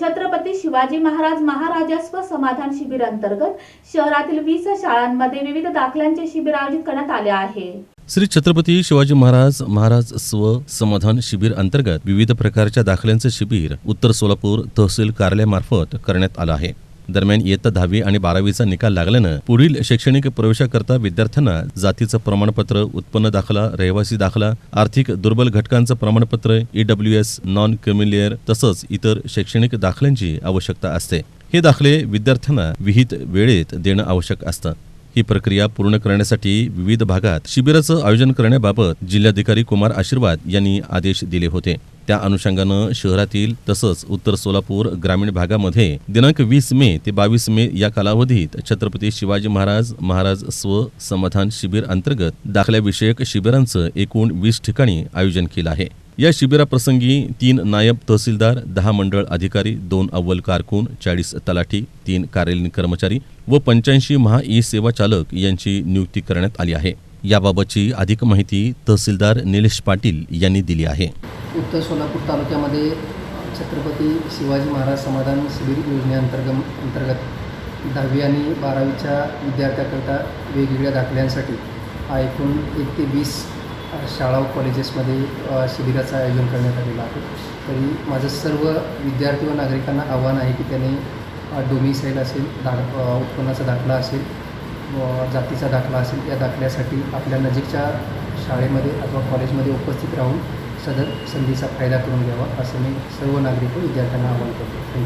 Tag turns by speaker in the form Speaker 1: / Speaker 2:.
Speaker 1: छत्रपती शिवाजी महाराज महाराजस्व समाधान शिबिर अंतर्गत शहरातील वीस शाळांमध्ये विविध दाखल्यांचे शिबिर आयोजित करण्यात आले आहे.
Speaker 2: श्री छत्रपती शिवाजी महाराज महाराज स्व समाधान शिबिर अंतर्गत विविध प्रकारच्या दाखल्यांचे शिबिर उत्तर सोलापूर तहसील कार्यालयामार्फत करण्यात आलं आहे. दरम्यान इयत्ता दहावी आणि बारावीचा निकाल लागल्यानं पुढील शैक्षणिक प्रवेशाकरता विद्यार्थ्यांना जातीचं प्रमाणपत्र उत्पन्न दाखला रहिवासी दाखला आर्थिक दुर्बल घटकांचं प्रमाणपत्र ईडब्ल्यू एस नॉन क्रिमिलियर तसंच इतर शैक्षणिक दाखल्यांची आवश्यकता असते. हे दाखले विद्यार्थ्यांना विहित वेळेत देणं आवश्यक असतं. ही प्रक्रिया पूर्ण करण्यासाठी विविध भागात शिबिराचं आयोजन करण्याबाबत जिल्हाधिकारी कुमार आशीर्वाद यांनी आदेश दिले होते. त्या अनुषंगानं शहरातील तसंच उत्तर सोलापूर ग्रामीण भागामध्ये दिनांक वीस मे ते बावीस मे या कालावधीत छत्रपती शिवाजी महाराज महाराज स्व समाधान शिबिर अंतर्गत दाखल्याविषयक शिबिरांचं एकूण वीस ठिकाणी आयोजन केलं आहे. या शिबिराप्रसंगी तीन नायब तहसीलदार दहा मंडळ अधिकारी दोन अव्वल कारकून चाळीस तलाठी तीन कार्यालयीन कर्मचारी व पंच्याऐंशी महा ई सेवा चालक यांची नियुक्ती करण्यात आली आहे. याबाबतची अधिक माहिती तहसीलदार निलेश पाटील यांनी दिली आहे.
Speaker 3: उत्तर सोलापूर तालुक्यामध्ये छत्रपती शिवाजी महाराज समाधान शिबिर योजनेअंतर्गत अंतर्गत दहावी आणि बारावीच्या विद्यार्थ्याकरता वेगवेगळ्या दाखल्यांसाठी एकूण एक ते वीस शाळा व कॉलेजेसमध्ये शिबिराचं आयोजन करण्यात आलेलं आहे. तरी माझं सर्व विद्यार्थी व नागरिकांना आव्हान आहे की त्यांनी डोमिसाईल असेल दा उत्पन्नाचा दाखला असेल जातीचा दाखला असेल या दाखल्यासाठी आपल्या नजीकच्या शाळेमध्ये अथवा कॉलेजमध्ये उपस्थित राहून सदर संधीचा फायदा करून घ्यावा असं मी सर्व नागरिक विद्यार्थ्यांना आवाहन करतो. थँक्यू.